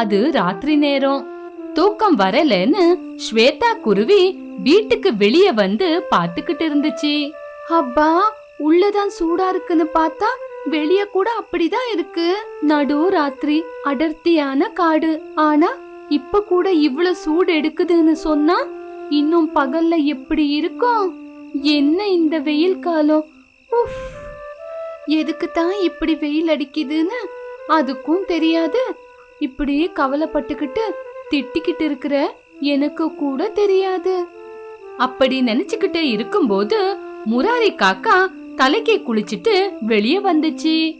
அது ராத்திரி நேரம். தூக்கம் வரலன்னு ஸ்வேதா குருவி வீட்டுக்கு வெளிய வந்து பாத்துக்கிட்டு இருந்துச்சு. அப்பா உள்ளதான் சூடா இருக்குன்னு பார்த்தா வெளிய கூட அப்படிதான் இருக்கு. நடு ராத்திரி அடர்த்தியான காடு. ஆனா இப்ப கூட இவ்வளவு சூடு எடுக்குதுன்னு சொன்னா இன்னும் பகல்ல எப்படி இருக்கும்? என்ன இந்த வெயில் காலம்? உஃப். எதுக்கு தான் இப்படி வெயில் அடிக்குதுன்னு அதுக்கும் தெரியாது. இப்படி கவலைப்பட்டுக்கிட்டு திட்டிக்கிட்டு இருக்கிற எனக்கு கூட தெரியாது. அப்படி நினைச்சுக்கிட்டே இருக்கும்போது முராரி காக்கா தலைக்கு குளிச்சிட்டு வெளியே வந்துச்சு.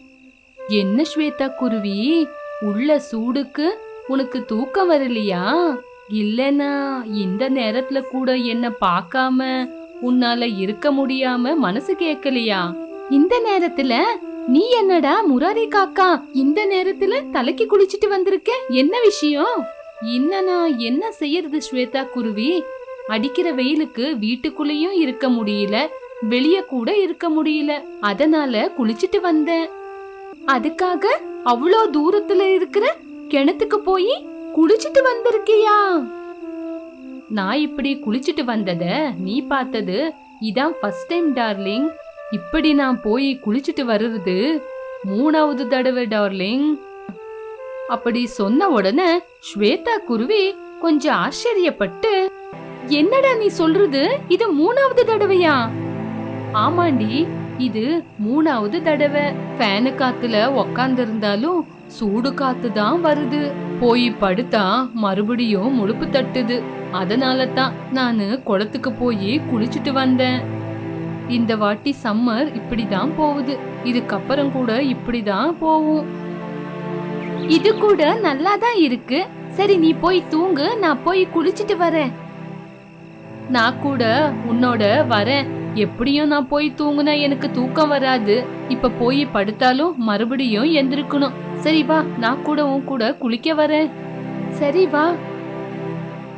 என்ன ஸ்வேதா குருவி உள்ள சூடுக்கு உனக்கு தூக்கம் வரலையா? இல்லனா இந்த நேரத்துல கூட என்ன பார்க்காம உன்னால இருக்க முடியாம மனசு கேட்கலையா? இந்த நேரத்துல நீ என்னடா முராரி காக்கா இந்த நேரத்துல தலைக்கு குளிச்சிட்டு வந்திருக்க? என்ன விஷயம்? இன்னனா என்ன செய்யறது ஸ்வேதா குருவி? அடிக்கிற வெயிலுக்கு வீட்டுக்குள்ளேயும் இருக்க முடியல வெளிய கூட இருக்க முடியல. அதனால குளிச்சிட்டு வந்தேன். அதுக்காக அவ்வளோ தூரத்துல இருக்கிற கிணத்துக்கு போய் குளிச்சிட்டு வந்திருக்கியா? நான் இப்படி குளிச்சிட்டு வந்தத நீ பார்த்தது இதான் ஃபர்ஸ்ட் டைம் டார்லிங் இப்படி நான் போய் குளிச்சிட்டு வர்றது மூணாவது தடவை டார்லிங். அப்படி சொன்ன உடனே ஸ்வேதா குருவி கொஞ்சம் ஆச்சரியப்பட்டு என்னடா நீ சொல்றது? இது மூணாவது தடவையா? ஆமாண்டி இது மூணாவது தடவை. ஃபேனு காத்துல உக்காந்து இருந்தாலும் சூடு காத்து தான் வருது. போய் படுத்தா மறுபடியும் முழுப்பு தட்டுது. அதனால தான் நான் குளத்துக்கு போய் குளிச்சுட்டு வந்தேன். இந்த வாட்டி சம்மர் இப்படிதான் போகுது. இதுக்கப்புறம் கூட இப்படிதான் போகும். இது கூட நல்லா தான் இருக்கு. சரி நீ போய் தூங்கு. நான் போய் குளிச்சிட்டு வரேன். நான் கூட உன்னோட வரேன். எப்படியும் நான் போய் தூங்குனா எனக்கு தூக்கம் வராது. இப்ப போய் படுத்தாலும் மறுபடியும் எந்திருக்கணும். சரி வா. நான் கூட உன் கூட குளிக்க வரேன். சரி வா.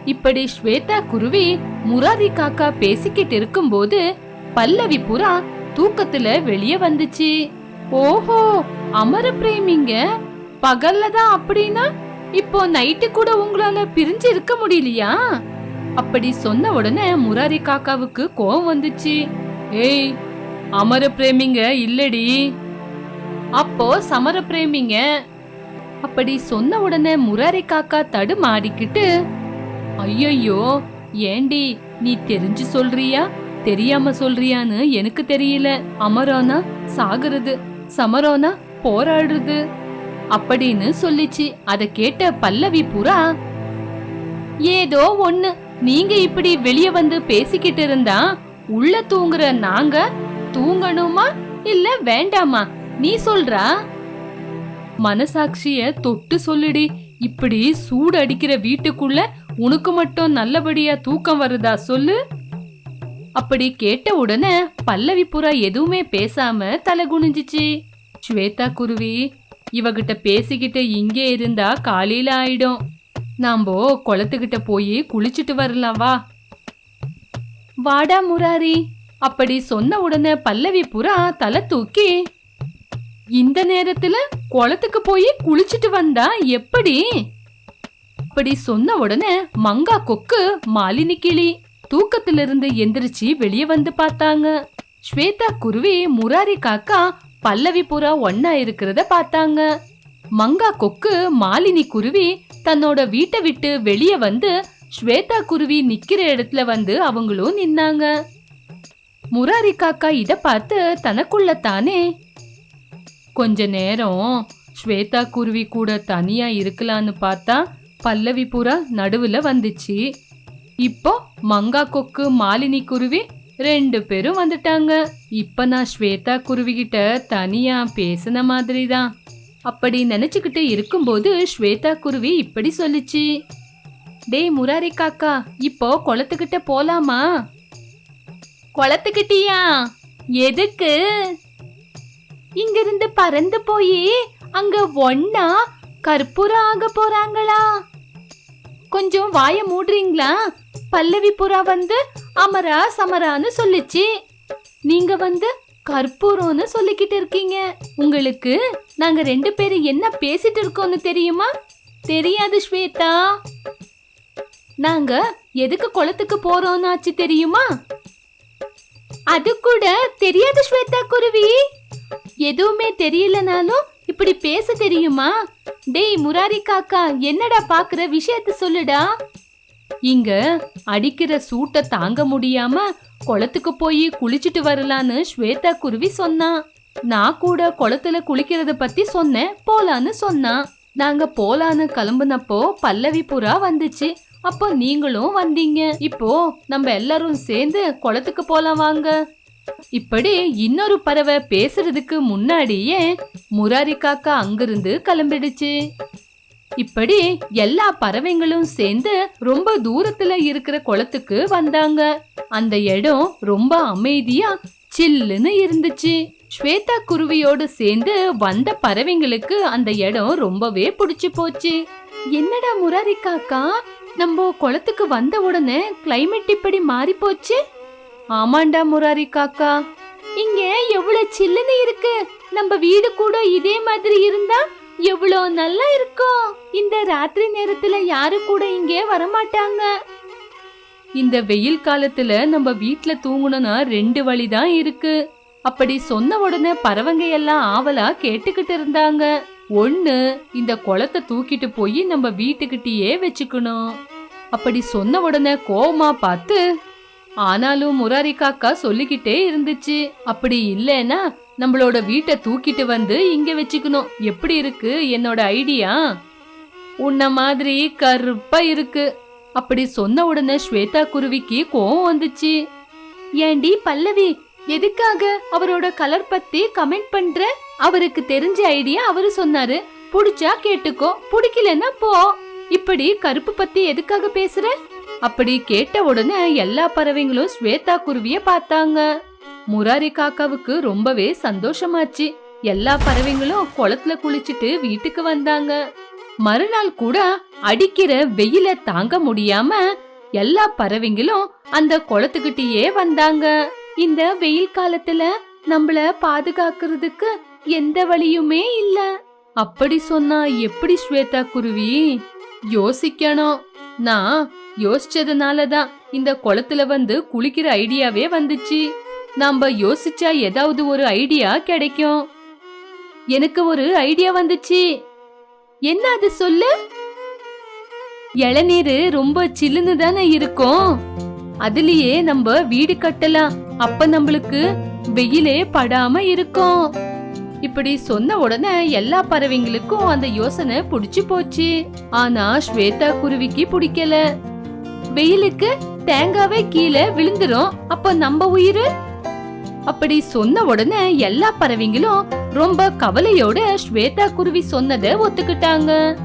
இப்படி ஸ்வேதா குருவி முராரி காக்கா பேசிக்கிட்டு இருக்கும்போது பல்லவி புறா தூக்கத்துல வெளியே வந்துச்சு. ஓஹோ அமர பிரேமிங்க. பகல்ல தான் அப்படின்னா இப்போ நைட்டு கூட உங்களால பிரிஞ்சு இருக்க முடியலையா? அப்படி சொன்ன உடனே முராரி காக்காவுக்கு கோவம் வந்துச்சு. ஏய் அமர பிரேமிங்க இல்லடி. அப்போ சமர பிரேமிங்க. அப்படி சொன்ன உடனே முராரி காக்கா தடுமாடிக்கிட்டு ஐயையோ ஏண்டி நீ தெரிஞ்சு சொல்றியா? தெரியாம சொல்றியான்னு எனக்கு தெரியல. அமரோனா சாகுறது சமரோனா போராடுறது அப்படின்னு சொல்லிச்சு. அத கேட்ட பல்லவி புறா ஏதோ ஒண்ணு நீங்க இப்படி வெளிய வந்து பேசிக்கிட்டு இருந்தா உள்ள தூங்குற நாங்க தூங்கணுமா இல்ல வேண்டாமா? நீ சொல்றா? மனசாட்சிய தொட்டு சொல்லுடி. இப்படி சூடு அடிக்கிற வீட்டுக்குள்ள உனக்கு மட்டும் நல்லபடியா தூக்கம் வருதா சொல்லு. அப்படி கேட்ட உடனே பல்லவி புறா எதுவுமே பேசாம தலை குனிஞ்சிச்சு. ஸ்வேதா குருவி இவகிட்ட பேசிக்கிட்டு இங்கே இருந்தா காலையில ஆயிடும். நாம்போ குளத்துக்கிட்ட போய் குளிச்சுட்டு வரலாம் வா. வாடா முராரி அப்படி சொன்ன உடனே பல்லவி புறா தலை தூக்கி இந்த நேரத்துல குளத்துக்கு போய் குளிச்சுட்டு வந்தா எப்படி? அப்படி சொன்ன உடனே மங்கா கொக்கு மாலினி கிளி. தூக்கத்திலிருந்து எந்திரிச்சு வெளியே வந்து பார்த்தாங்க. ஸ்வேதா குருவி முராரி காக்கா பல்லவி புறா ஒன்னா இருக்கிறத பார்த்தாங்க. மங்கா கொக்கு மாலினி குருவி தன்னோட வீட்டை விட்டு வெளியே வந்து ஸ்வேதா குருவி நிக்கிற இடத்துல வந்து அவங்களும் நின்னாங்க. முராரி காக்கா இத பார்த்து தனக்குள்ள தானே கொஞ்ச நேரம் ஸ்வேதா குருவி கூட தனியா இருக்கலான்னு பார்த்தா பல்லவி புறா நடுவுல வந்துச்சு. இப்போ மங்கா கொக்கு மாலினி குருவி ரெண்டு பேரும் வந்துட்டாங்க. இப்ப நான் ஸ்வேதா குருவி கிட்ட தனியா பேசின மாதிரி தான் அப்படி நினைச்சுக்கிட்டு இருக்கும்போது ஸ்வேதா குருவி இப்படி சொல்லுச்சு. டேய் முராரி காக்கா இப்போ குளத்துக்கிட்ட போலாமா? குளத்துக்கிட்டியா? எதுக்கு? இங்கிருந்து பறந்து போய் அங்க ஒன்னா கற்பூரம் ஆக போறாங்களா? கொஞ்சம் வாய மூடுறீங்களா? பல்லவி புறா வந்து அமரா சமரான்னு சொல்லுச்சு. நீங்க வந்து கற்பூரம்னு சொல்லிக்கிட்டு இருக்கீங்க. உங்களுக்கு நாங்க ரெண்டு பேரும் என்ன பேசிட்டு இருக்கோம்னு தெரியுமா? தெரியாது ஸ்வேதா. நாங்க எதுக்கு குளத்துக்கு போறோம்னு ஆச்சு தெரியுமா? அது கூட தெரியாது ஸ்வேதா குருவி. எதுவுமே தெரியலனாலும் இப்படி பேச தெரியுமா? டேய் முராரி காக்கா என்னடா பாக்குற? விஷயத்த சொல்லுடா. இங்க அடிக்கிற சூட்ட தாங்க முடியாம குளத்துக்கு போய் குளிச்சிட்டு வரலான்னு ஸ்வேதா குருவி சொன்னான் நான் கூட குளத்துல குளிக்கிறத பத்தி சொன்னேன் போலான்னு சொன்னான் நாங்க போலான்னு கிளம்புனப்போ பல்லவி புறா வந்துச்சு. அப்போ நீங்களும் வந்தீங்க. இப்போ நம்ம எல்லாரும் சேர்ந்து குளத்துக்கு போலாம் வாங்க. இப்படி இன்னொரு பறவை பேசுறதுக்கு முன்னாடியே முராரி காக்கா அங்கிருந்து கிளம்பிடுச்சு. இப்படி எல்லா பறவைங்களும் சேர்ந்து ரொம்ப தூரத்துல இருக்கிற குளத்துக்கு வந்தாங்க. அந்த இடம் ரொம்ப அமைதியா சில்லுன்னு இருந்துச்சு. ஸ்வேதா குருவியோடு சேர்ந்து வந்த பறவைங்களுக்கு அந்த இடம் ரொம்பவே பிடிச்சு போச்சு. என்னடா முராரி காக்கா நம்ம குளத்துக்கு வந்த உடனே கிளைமேட் இப்படி மாறி போச்சு ஆமாண்டா முராரி காக்கா. இங்க எவ்வளவு சில்லுன்னு இருக்கு. நம்ம வீடு கூட இதே மாதிரி இருந்தா எவ்வளோ நல்லா இருக்கும் இந்த ராத்திரி நேரத்துல யாரு கூட இங்கே வரமாட்டாங்க. இந்த வெயில் காலத்துல நம்ம வீட்ல தூங்கணும்னா ரெண்டு வழிதான் இருக்கு. அப்படி சொன்ன உடனே பறவைங்க எல்லாம் ஆவலா கேட்டுக்கிட்டு இருந்தாங்க. ஒண்ணு இந்த குளத்தை தூக்கிட்டு போய் நம்ம வீட்டுக்கிட்டயே வச்சுக்கணும். அப்படி சொன்ன உடனே கோமா பார்த்து ஆனாலும் முராரி காக்கா சொல்லிக்கிட்டே இருந்துச்சு. அப்படி இல்லைன்னா நம்மளோட வீட்டை தூக்கிட்டு வந்து இங்க வச்சுக்கணும். எப்படி இருக்கு என்னோட ஐடியா? உன்ன மாதிரி கருப்பா இருக்கு. அப்படி சொன்ன உடனே ஸ்வேதா குருவிக்கு கோவம் வந்துச்சு. ஏண்டி பல்லவி எதுக்காக அவரோட கலர் பத்தி கமெண்ட் பண்ற? அவருக்கு தெரிஞ்ச ஐடியா அவரு சொன்னாரு. புடிச்சா கேட்டுக்கோ பிடிக்கலன்னா போ. இப்படி கருப்பு பத்தி எதுக்காக பேசுற? அப்படி கேட்ட உடனே எல்லா பறவைங்களும் ஸ்வேதா குருவிய பார்த்தாங்க. முராரி காக்காவுக்கு ரொம்பவே சந்தோஷமாச்சு. எல்லா பறவைங்களும் குளத்துல குளிச்சிட்டு வீட்டுக்கு வந்தாங்க. மறுநாள் கூட அடிக்கிற வெயில தாங்க முடியாம எல்லா பறவைங்களும் அந்த குளத்துக்கிட்டயே வந்தாங்க. இந்த வெயில் காலத்துல நம்மள பாதுகாக்கிறதுக்கு எந்த வழியுமே இல்ல. அப்படி சொன்னா எப்படி ஸ்வேதா குருவி? யோசிக்கணும். நான் யோசிச்சதுனால தான் இந்த குளத்துல வந்து குளிக்கிற ஐடியாவே வந்துச்சு. நாம யோசிச்சா ஏதாவது ஒரு ஐடியா கிடைக்கும். எனக்கு ஒரு ஐடியா வந்துச்சு. என்ன அது சொல்லு? இளநீர் ரொம்ப சில்லுன்னு தானே இருக்கும். அதுலயே நம்ம வீடு கட்டலாம். அப்ப நம்மளுக்கு வெயிலே படாம இருக்கும். இப்படி சொன்ன உடனே எல்லா பறவைங்களுக்கும் அந்த யோசனை புடிச்சு போச்சு. ஆனா ஸ்வேதா குருவிக்கு பிடிக்கல. வெயிலுக்கு தேங்காவே கீழே விழுந்துரும். அப்ப நம்ம உயிர்? அப்படி சொன்ன உடனே எல்லா பறவைங்களும் ரொம்ப கவலையோட ஸ்வேதா குருவி சொன்னதை ஒத்துக்கிட்டாங்க.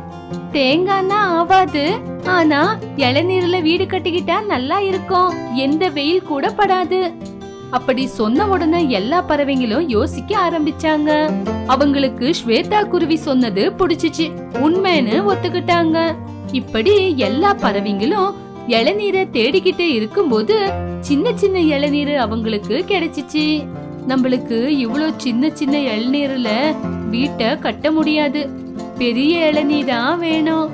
தேங்காய்னா ஆவாது. ஆனா இளநீர்ல வீடு கட்டிக்கிட்டா நல்லா இருக்கும். எந்த வெயில் கூட படாது. அப்படி சொன்ன உடனே எல்லா பறவைங்களும் யோசிக்க ஆரம்பிச்சாங்க. அவங்களுக்கு ஸ்வேதா குருவி சொன்னது பிடிச்சிச்சு. உண்மைன்னு ஒத்துக்கிட்டாங்க. இப்படி எல்லா பறவைங்களும் இளநீரை தேடிக்கிட்டே இருக்கும்போது சின்ன சின்ன இளநீர் அவங்களுக்கு கிடைச்சிச்சு. நம்மளுக்கு இவ்வளோ சின்ன சின்ன இளநீர்ல வீட்டை கட்ட முடியாது. பெரிய இளநீர் வேணும்.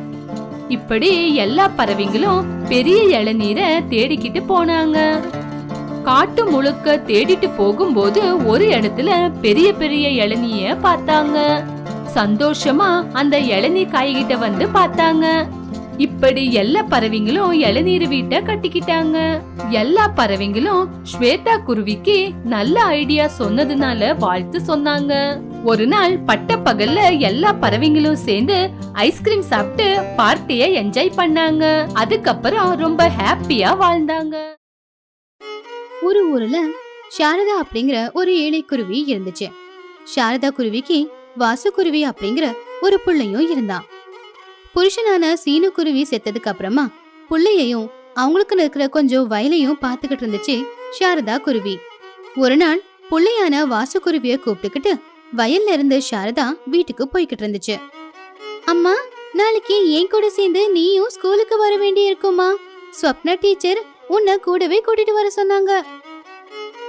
இப்படி எல்லா பறவைங்களும் பெரிய இளநீரை தேடிக்கிட்டு போனாங்க. காட்டு முழுக்க தேடிட்டு போகும்போது ஒரு இடத்துல பெரிய பெரிய இளநீய பார்த்தாங்க. சந்தோஷமா அந்த இளநீ காய்கிட்ட வந்து பார்த்தாங்க. இப்படி எல்லா பறவைங்களும் இளநீர் வீட்டை கட்டிக்கிட்டாங்க. எல்லா பறவைங்களும் ஸ்வேதா குருவிக்கு நல்ல ஐடியா சொன்னதுனால வாழ்த்து சொன்னாங்க. ஒரு நாள் பட்ட பகல்ல எல்லா பறவைங்களும் சேர்ந்து ஐஸ்கிரீம் சாப்பிட்டு பார்ட்டிய என்ஜாய் பண்ணாங்க. அதுக்கப்புறம் ரொம்ப ஹாப்பியா வாழ்ந்தாங்க. ஒரு ஊர்ல சாரதா அப்படிங்கிற ஒரு ஏழை குருவி இருந்துச்சு. சாரதா குருவிக்கு வாசுக்குருவி அப்படிங்கிற ஒரு பிள்ளையும் இருந்தான். புருஷனான சீனு குருவி செத்ததுக்கு அப்புறமா புள்ளையையும் அவங்களுக்குன்னு இருக்கிற கொஞ்சம் வயலையும் பார்த்துக்கிட்டு இருந்துச்சு சாரதா குருவி. ஒரு நாள் புள்ளையான வாசுக்குருவிய கூப்பிட்டுக்கிட்டு வயல்ல இருந்து சாரதா வீட்டுக்கு போய்கிட்டு இருந்துச்சு. அம்மா நாளைக்கு என் கூட சேர்ந்து நீயும் ஸ்கூலுக்கு வர வேண்டி இருக்குமா ஸ்வப்னா டீச்சர் உன்னை கூடவே கூட்டிட்டு வர சொன்னாங்க.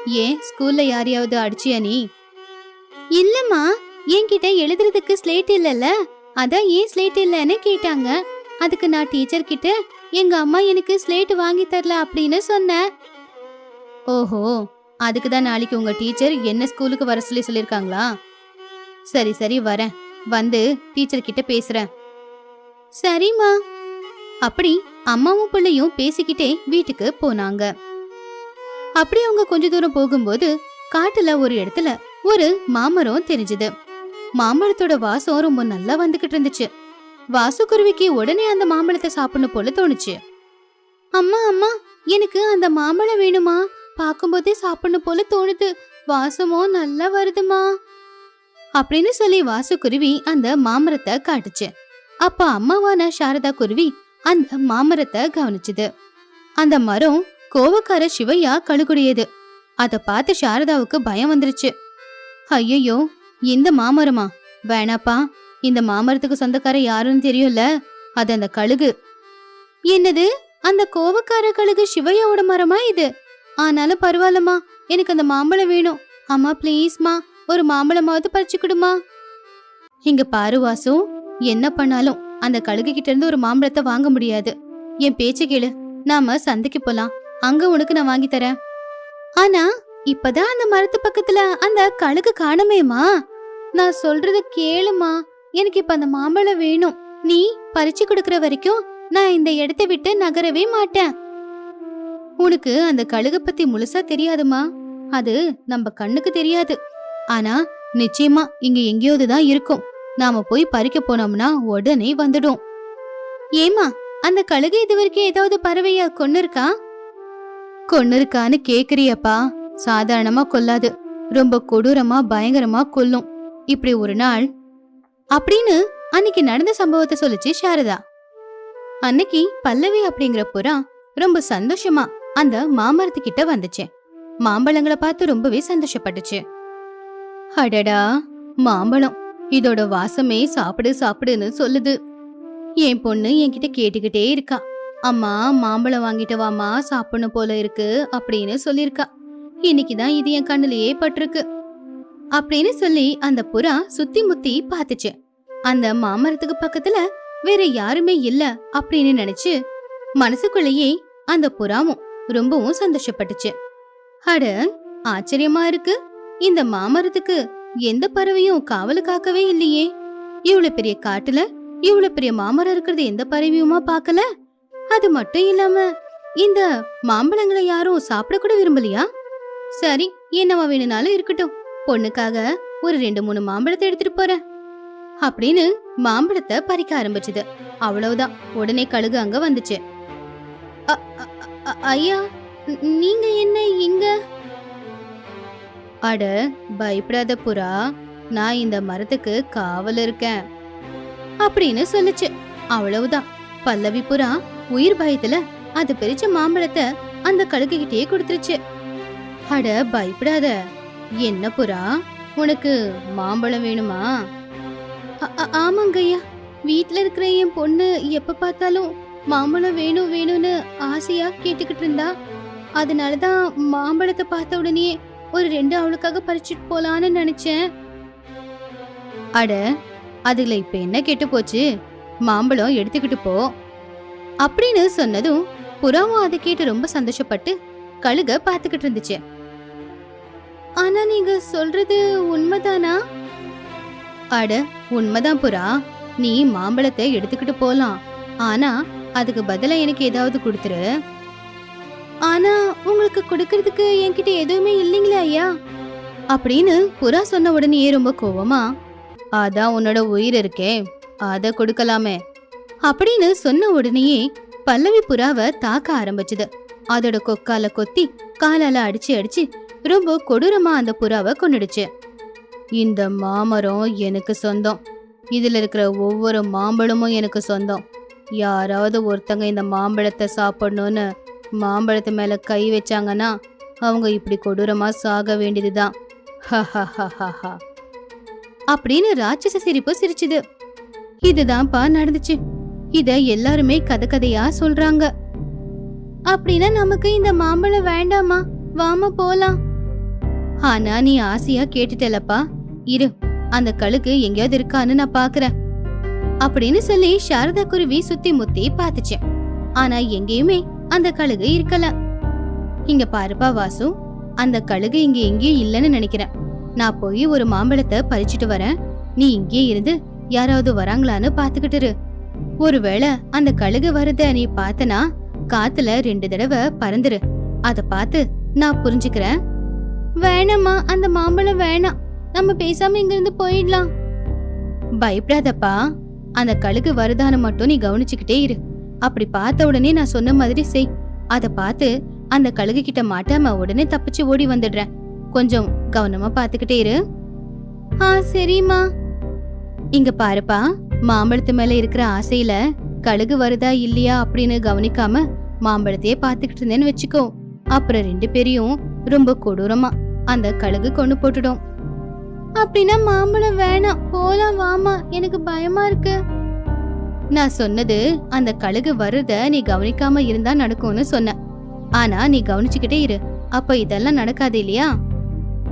ஏன் ஸ்கூல்ல யாரையாவது அடிச்சியா நீ? இல்லம்மா என்கிட்ட எழுதுறதுக்கு ஸ்லேட் இல்லல்ல. அதான் ஏன் ஸ்லேட் இல்லைன்னு கேட்டாங்க. அதுக்கு நான் டீச்சர் கிட்ட எங்க அம்மா எனக்கு ஸ்லேட் வாங்கி தரல அப்படின்னு சொன்னேன் ஓஹோ அதுக்கு தான் நாளைக்கு உங்க டீச்சர் என்ன ஸ்கூலுக்கு வர சொல்லி சொல்லிருக்காங்களா? சரி சரி வரேன். வந்து டீச்சர் கிட்ட பேசுறேன். சரிம்மா. அப்படி அம்மாவும் பிள்ளையும் பேசிக்கிட்டே வீட்டுக்கு போனாங்க. அப்படி அவங்க கொஞ்ச தூரம் போகும்போது காட்டுல ஒரு இடத்துல ஒரு மாமரம் தெரிஞ்சது. மாம்பழத்தோட வாசம் ரொம்ப நல்லா வந்துகிட்டு இருந்துச்சு. வாசுக்குருவிக்கு உடனே அந்த மாம்பழத்தை சாப்பிடணும் போல தோணுச்சு. அம்மா அம்மா எனக்கு அந்த மாம்பழம் வேணுமா? பார்க்கும்போதே சாப்பிடணும் போல தோணுது. வாசமும் நல்லா வருதுமா? அப்படின்னு சொல்லி வாசுக்குருவி அந்த மாமரத்தை காட்டுச்சு. அப்ப அம்மாவான சாரதா குருவி அந்த மாமரத்தை கவனிச்சுது. அந்த மரம் கோவக்கார சிவையா கழுகுடையது. அத பார்த்து சாரதாவுக்கு பயம் வந்துருச்சு. ஐயோ இந்த மாமரமா? வேணாப்பா. இந்த மாமரத்துக்கு சொந்தக்கார யாருன்னு தெரியும்ல? அது அந்த கழுகு. என்னது? அந்த கோவக்கார கழுகு சிவையோட மரமா இது? ஆனாலும் பரவாயில்லம்மா. எனக்கு அந்த மாம்பழம் வேணும். அம்மா ப்ளீஸ்மா. ஒரு மாம்பழமாவது பறிச்சு கொடுமா இங்க பாரு வாசு. என்ன பண்ணாலும் அந்த கழுகு கிட்ட இருந்து ஒரு மாம்பழத்தை வாங்க முடியாது. என் பேச்ச கேளு. நாம சந்தைக்கு போலாம். அங்க உனக்கு நான் வாங்கி தரேன். ஆனா இப்பதான் அந்த மரத்து பக்கத்துல அந்த கழுகு காணமேமா நான் சொல்றத கேளுமா. எனக்கு இப்ப அந்த மாம்பழம் வேணும். நீ பறிச்சு கொடுக்கற வரைக்கும் நான் இந்த இடத்தை விட்டு நகரவே மாட்டேன். உனக்கு அந்த கழுக பத்தி முழுசா தெரியாதுமா? அது நம்ம கண்ணுக்கு தெரியாது. ஆனா நிச்சயமா இங்க எங்கேயாவது தான் இருக்கும். நாம போய் பறிக்க போனோம்னா உடனே வந்துடும். ஏமா அந்த கழுகு இது வரைக்கும் ஏதாவது பறவையா? கொன்னு இருக்கா கொன்னு இருக்கான்னு கேக்குறியப்பா. சாதாரணமா கொல்லாது. ரொம்ப கொடூரமா பயங்கரமா கொல்லும். இப்படி ஒரு நாள் அப்படின்னு அன்னைக்கு நடந்த சம்பவத்தை சொல்லிச்சு சாரதா. அன்னைக்கு பல்லவி அப்படிங்கிற புறா ரொம்ப சந்தோஷமா அந்த மாமரத்துக்கிட்ட வந்துச்சு. மாம்பழங்களை பார்த்து ரொம்பவே சந்தோஷப்பட்டுச்சு. அடடா மாம்பழம். இதோட வாசமே சாப்பிடு சாப்பிடுன்னு சொல்லுது. என் பொண்ணு என்கிட்ட கேட்டுக்கிட்டே இருக்கா. அம்மா மாம்பழம் வாங்கிட்டு வாமா சாப்பிடணும் போல இருக்கு அப்படின்னு சொல்லிருக்கா இன்னைக்குதான் இது என் கண்ணுலயே பட்டிருக்கு. அப்படின்னு சொல்லி அந்த புறா சுத்தி முத்தி பாத்துச்சு அந்த மாமரத்துக்கு பக்கத்துல வேற யாருமே இல்ல அப்படின்னு நினைச்சு மனசுக்குள்ளேயே அந்த புறாவும் ரொம்பவும் சந்தோஷப்பட்டுச்சு. அட ஆச்சரியமா இருக்கு. இந்த மாமரத்துக்கு எந்த பறவையும் காவலு காக்கவே இல்லையே. இவ்வளவு பெரிய காட்டுல இவ்வளவு பெரிய மாமரம் இருக்கிறது எந்த பறவையுமா பாக்கல அது மட்டும் இல்லாம இந்த மாம்பழங்களை யாரும் சாப்பிட கூட விரும்பலையா? சரி என்னவா வேணும்னாலும் இருக்கட்டும். பொண்ணுக்காக ஒரு ரெண்டு மூணு மாம்பழத்தை எடுத்துட்டு போறேன் அப்படின்னு மாம்பழத்தை பறிக்க ஆரம்பிச்சது. அவ்வளவுதான். உடனே கழுகு அங்க வந்துச்சு. அ- அ- ஐயா நீங்க என்ன இங்க? அட பயப்படாத புறா. நான் இந்த மரத்துக்கு காவல் இருக்கேன். அப்படின்னு சொல்லுச்சு. அவ்வளவுதான். பல்லவி புறா உயிர் பயத்துல அது பிரிச்ச மாம்பழத்தை அந்த கழுகுகிட்டயே கொடுத்துருச்சு. அட பயப்படாத. என்ன புறா? உனக்கு மாம்பழம் வேணுமா? ஆமாங்கய்யா. வீட்ல இருக்கிற என் பொண்ணு எப்ப பார்த்தாலும் மாம்பழம் வேணும் வேணும்னு ஆசையா கேட்டுக்கிட்டு இருந்தா. அதனாலதான் மாம்பழத்தை பார்த்த உடனே ஒரு ரெண்டு அவளுக்காக பறிச்சுட்டு போலான்னு நினைச்சேன். அட அதுல இப்ப என்ன கெட்டு போச்சு? மாம்பழம் எடுத்துக்கிட்டு போ. அப்படின்னு சொன்னதும் புறாவும் அதை கேட்டு ரொம்ப சந்தோஷப்பட்டு கழுக பாத்துக்கிட்டு இருந்துச்சு. ஆனா நீங்க சொல்றது உண்மைதானா? அட உண்மைதான் புறா. நீ மாம்பழத்தை எடுத்துக்கிட்டு போலாம். ஆனா அதுக்கு பதிலா எனக்கு ஏதாவது கொடுத்துரு. ஆனா உங்களுக்கு கொடுக்கறதுக்கு என்கிட்ட எதுவுமே இல்லைங்களே ஐயா. அப்படின்னு புறா சொன்ன உடனேயே ரொம்ப கோவமா அதான் உன்னோட உயிர் இருக்கே அதை கொடுக்கலாமே. அப்படின்னு சொன்ன உடனேயே பல்லவி புறாவை தாக்க ஆரம்பிச்சது. அதோட கொக்கால கொத்தி காலால அடிச்சு அடிச்சு ரொம்ப கொடூரமா அந்த புறாவை கொண்டுடுச்சு இந்த மாமரம் எனக்கு சொந்தம். இதில் இருக்கிற ஒவ்வொரு மாம்பழமும் எனக்கு சொந்தம். யாராவது ஒருத்தங்க இந்த மாம்பழத்தை சாப்பிடணும்னு மாம்பழத்து மேல கை வச்சாங்கன்னா அவங்க இப்படி கொடூரமாக சாக வேண்டியது தான் அப்படின்னு ராட்சச சிரிப்பு சிரிச்சுது. இதுதான்ப்பா நடந்துச்சு. இத எல்லாருமே கதை கதையா சொல்றாங்க. அப்படின்னா நமக்கு இந்த மாம்பழம் வேண்டாமா? வாமா போலாம். ஆனா நீ ஆசையா கேட்டுட்டலப்பா. இரு அந்த கழுகு எங்கேயாவது இருக்கான்னு நான் பாக்குறேன். அப்படின்னு சொல்லி சாரதா குருவி சுத்தி முத்தி பாத்துச்சு ஆனா எங்கேயுமே அந்த கழுகு இருக்கல. இங்க பாருப்பா வாசு அந்த கழுகு இங்க எங்கேயும் இல்லைன்னு நினைக்கிறேன். நான் போய் ஒரு மாம்பழத்தை பறிச்சுட்டு வரேன். நீ இங்கே இருந்து யாராவது வராங்களான்னு பாத்துக்கிட்டு இரு. ஒருவேளை அந்த கழுகு வரத நீ பார்த்தனா காத்துல ரெண்டு தடவை பறந்துரு. அத பார்த்து நான் புரிஞ்சுக்கிறேன். வேணாம்மா அந்த மாம்பழம் வேணாம். நம்ம பேசாம இங்கிருந்து போயிடலாம். பயப்படாதப்பா. அந்த கழுகு வருதான்னு மட்டும் நீ கவனிச்சுக்கிட்டே இரு. அப்படி பார்த்த உடனே நான் சொன்ன மாதிரி செய். அத பார்த்து அந்த கழுகு கிட்ட மாட்டாம உடனே தப்பிச்சு ஓடி வந்துடுறேன். கொஞ்சம் கவனமா பாத்துக்கிட்டே இரு. ஆ சரிம்மா. இங்க பாருப்பா. மாம்பழத்து மேல இருக்கிற ஆசையில கழுகு வருதா இல்லையா அப்படின்னு கவனிக்காம மாம்பழத்தையே பாத்துக்கிட்டு இருந்தேன்னு வச்சுக்கோ. அப்புறம் ரெண்டு பேரையும் ரொம்ப கொடூரமா அந்த கழுகு கொண்டு போட்டுடும். அப்படின்னா மாம்பழம் வேணாம். போலாம் வாமா எனக்கு பயமா இருக்கு. நான் சொன்னது அந்த கழுகு வர்றத நீ கவனிக்காம இருந்தா நடக்கும்னு சொன்னேன் ஆனா நீ கவனிச்சுக்கிட்டே இரு. அப்ப இதெல்லாம் நடக்காது இல்லையா?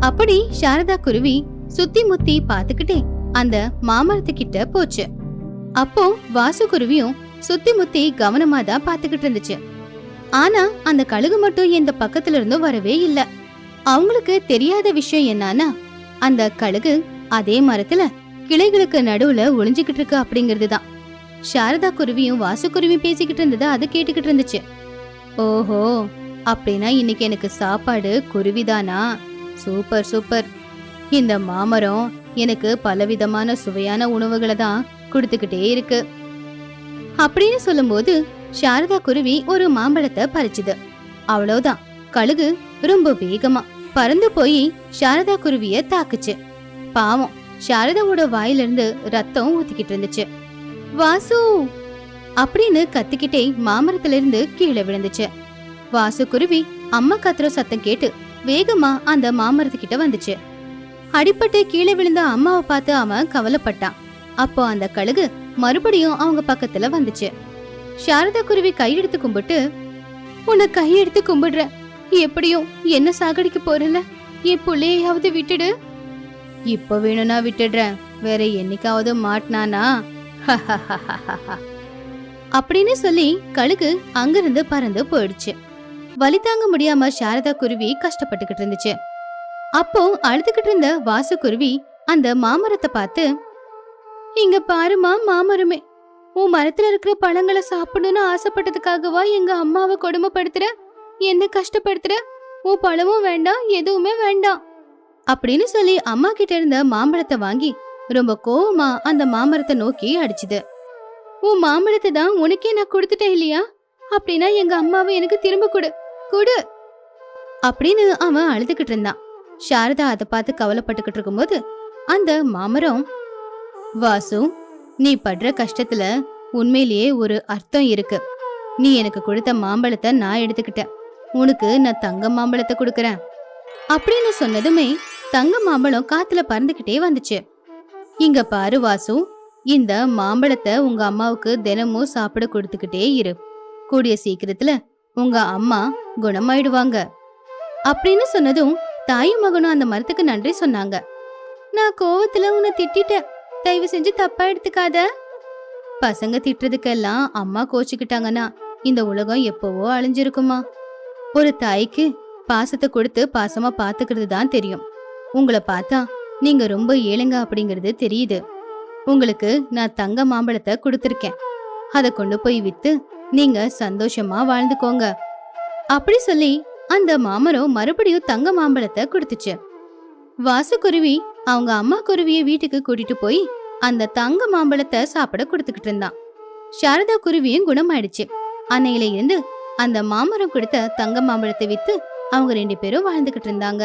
அப்படி சாரதா குருவி சுத்தி முத்தி பாத்துக்கிட்டே அந்த மாமரத்துக்கிட்ட போச்சு. அப்போ வாசு குருவியும் சுத்தி முத்தி கவனமா தான் பாத்துக்கிட்டு இருந்துச்சு. ஆனா அந்த கழுகு மட்டும் எந்த பக்கத்துல இருந்தும் வரவே இல்லை. அவங்களுக்கு தெரியாத விஷயம் என்னன்னா அந்த கழுகு அதே மரத்துல கிளைகளுக்கு நடுவுல ஒளிஞ்சுகிட்டு இருக்கு அப்படிங்கிறது தான் சாரதா குருவியும் வாசு குருவியும் பேசிக்கிட்டு இருந்தது அது கேட்டுக்கிட்டு இருந்துச்சு. ஓஹோ அப்படின்னா இன்னைக்கு எனக்கு சாப்பாடு குருவிதானா? Super super. இந்த மாமரம் எனக்கு பலவிதமான சுவையான உணவுகளை தான் கொடுத்துக்கிட்டே இருக்கு. அப்படின்னு சொல்லும்போது சாரதா குருவி ஒரு மாம்பழத்தை பறிச்சுது. அவ்வளவுதான். கழுகு ரொம்ப வேகமா பறந்து போய் சாரதா குருவிய தாக்குச்சு. பாவம் சாரதாவோட வாயிலிருந்து ரத்தம் ஊத்திக்கிட்டு இருந்துச்சு. வாசு! அப்படின்னு கத்திக்கிட்டே மாமரத்துல இருந்து கீழே விழுந்துச்சு. வாசு குருவி அம்மா கத்துற சத்தம் கேட்டு வேகமா அந்த மாமரத்துக்கிட்ட வந்துச்சு. அடிபட்டு கீழே விழுந்த அம்மாவை பார்த்து அவன் கவலைப்பட்டான். அப்போ அந்த கழுகு மறுபடியும் அவங்க பக்கத்துல வந்துச்சு. சாரதா குருவி கையெடுத்து கும்பிட்டு உன்னை கையெடுத்து கும்பிடுற எப்படியும் என்ன சாகடிக்க போறல என் புள்ளையாவது விட்டுடு. இப்போ வேணும்னா விட்டுடுறேன். வேற என்னைக்காவது மாட்டினானா? அப்படின்னு சொல்லி கழுகு அங்கிருந்து பறந்து போயிடுச்சு. வலி தாங்க முடியாம சாரதா குருவி கஷ்டப்பட்டுக்கிட்டு இருந்துச்சு. அப்போ அழுதுகிட்டு இருந்த வாசு குருவி அந்த மாமரத்தை பார்த்து இங்க பாருமா மாமரமே. உன் மரத்துல இருக்கிற பழங்களை சாப்பிடணும்னு ஆசைப்பட்டதுக்காகவா எங்க அம்மாவை கொடுமைப்படுத்துற? என்ன கஷ்டப்படுத்துற? உன் பழமும் வேண்டாம் எதுவுமே வேண்டாம். அப்படின்னு சொல்லி அம்மா கிட்ட இருந்த மாம்பழத்தை வாங்கி ரொம்ப கோவமா அந்த மாமரத்தை நோக்கி அடிச்சுது. உன் மாம்பழத்தை தான் உனக்கே நான் கொடுத்துட்டேன் இல்லையா? அப்படின்னா எங்க அம்மாவை எனக்கு திரும்ப கொடு கொடு. அப்படின்னு அவன் அழுதுகிட்டு இருந்தான். சாரதா அதை பார்த்து கவலைப்பட்டுக்கிட்டு இருக்கும்போது அந்த மாமரம் வாசு நீ படுற கஷ்டத்துல உண்மையிலேயே ஒரு அர்த்தம் இருக்கு. நீ எனக்கு கொடுத்த மாம்பழத்தை நான் எடுத்துக்கிட்டேன். உனக்கு நான் தங்க மாம்பழத்தை கொடுக்கறேன். அப்படின்னு சொன்னதுமே தங்க மாம்பழம் காத்துல பறந்துகிட்டே வந்துச்சு. இங்க பாரு வாசு இந்த மாம்பழத்தை உங்க அம்மாவுக்கு தினமும் சாப்பிட கொடுத்துக்கிட்டே இரு. கூடிய சீக்கிரத்துல உங்க அம்மா குணமாயிடுவாங்க. அப்படின்னு சொன்னதும் தாயும் மகனும் அந்த மரத்துக்கு நன்றி சொன்னாங்க. நான் கோவத்துல உன்னை திட்டிட்டேன். தயவு செஞ்சு தப்பா எடுத்துக்காத. பசங்க திட்டுறதுக்கெல்லாம் அம்மா கோச்சுக்கிட்டாங்கன்னா இந்த உலகம் எப்பவோ அழிஞ்சிருக்குமா? ஒரு தாய்க்கு பாசத்தை கொடுத்து பாசமா பாத்துக்கிறது தான் தெரியும். உங்களை பார்த்தா நீங்க ரொம்ப ஏழுங்க அப்படிங்கிறது தெரியுது. உங்களுக்கு நான் தங்க மாம்பழத்தை கொடுத்துருக்கேன். அதை கொண்டு போய் வித்து நீங்க சந்தோஷமா வாழ்ந்துக்கோங்க. அப்படி சொல்லி அந்த மாமரம் மறுபடியும் தங்க மாம்பழத்தை கொடுத்துச்சு. வாசுக்குருவி அவங்க அம்மா குருவிய வீட்டுக்கு கூட்டிட்டு போய் அந்த தங்க மாம்பழத்தை சாப்பிட கொடுத்துக்கிட்டு இருந்தான். சாரதா குருவியும் குணமாயிடுச்சு. அன்னையில இருந்து அந்த மாமரம் கொடுத்த தங்க மாம்பழத்தை வித்து அவங்க ரெண்டு பேரும் வாழ்ந்துகிட்டு இருந்தாங்க.